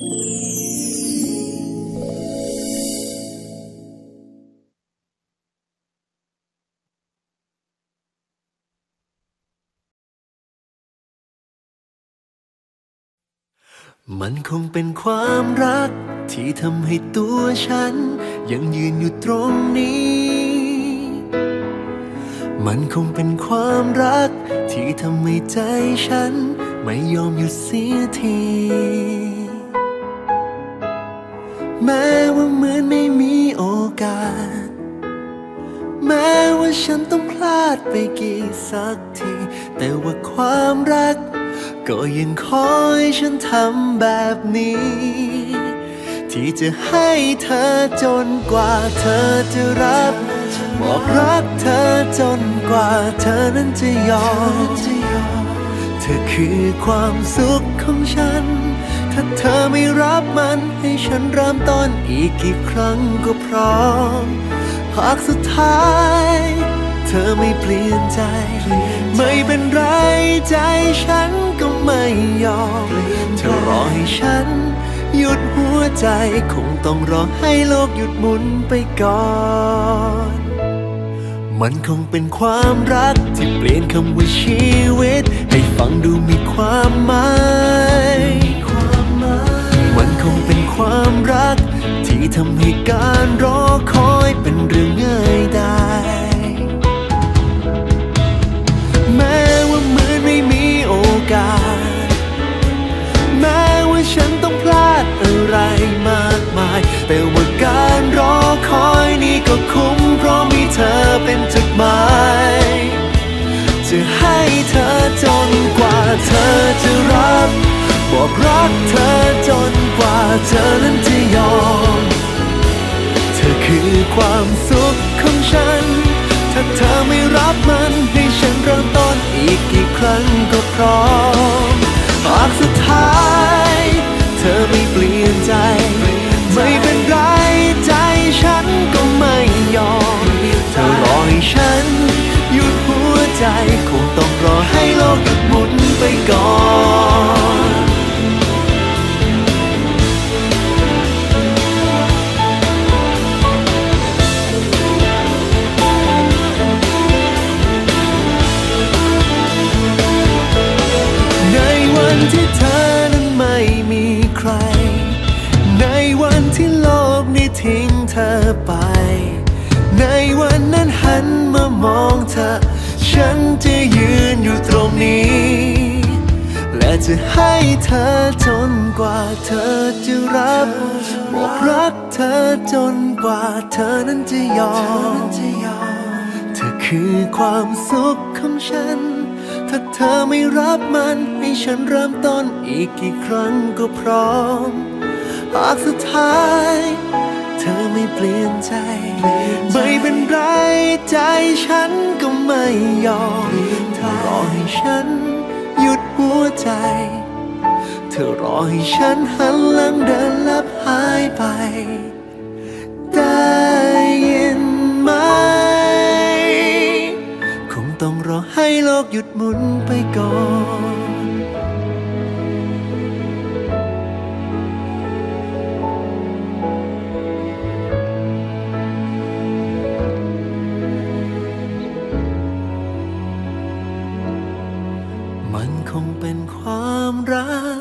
มันคงเป็นความรักที่ทำให้ตัวฉัน ยังยืนอยู่ตรงนี้ มันคงเป็นความรักที่ทำให้ใจฉัน ไม่ยอมหยุดเสียที แม้ว่าเหมือนไม่มีโอกาส แม้ว่าฉันต้องพลาดไปกี่สักที แต่ว่าความรัก ก็ยังคอยฉันทำแบบนี้ ที่จะให้เธอจนกว่าเธอจะรับ บอกรักเธอจนกว่าเธอนั้นจะยอม เธอคือความสุขของฉัน ถ้าเธอไม่รับมันให้ฉันเริ่มต้นอีกกี่ครั้งก็พร้อมหากสุดท้าย เธอไม่เปลี่ยนใจ ไม่เป็นไรใจฉันก็ไม่ยอมเธอรอให้ฉัน หยุดหัวใจคงต้องรอให้โลกหยุดหมุนไปก่อนมันคงเป็นความรักที่เปลี่ยนคำว่าชีวิต ให้ฟัง คอยเป็นเรื่องง่ายได้ แม้ว่าเหมือนไม่มีโอกาส แม้ว่าฉันต้องพลาดอะไรมากมาย แต่ว่าการรอคอยนี้ก็คุ้มเพราะมีเธอเป็นจุดหมาย จะให้เธอจนกว่าเธอจะรอ ความสุขของฉัน ถ้าเธอไม่รับมันให้ฉันเริ่มต้นอีกกี่ครั้งก็พร้อมหากสุดท้าย เธอไม่เปลี่ยนใจ ที่เธอนั้นไม่มีใคร ในวันที่โลกนี้ทิ้งเธอไป ในวันนั้นหันมามองเธอ ฉันจะยืนอยู่ตรงนี้ และจะให้เธอจนกว่าเธอจะรับบอกรักเธอจนกว่าเธอนั้นจะยอม เธอคือความสุขของฉัน ถ้าเธอไม่รับมัน ฉันเริ่มต้นอีกกี่ครั้งก็พร้อม หากสุดท้าย เธอไม่เปลี่ยนใจ ไม่เป็นไรใจฉันก็ไม่ยอมเธอรอให้ฉันหยุดหัวใจ เธอรอให้ฉันหันหลังเดินลับหายไป ได้ยินไหม คงต้องรอให้โลกหยุดหมุนไปก่อน มันคงเป็นความรัก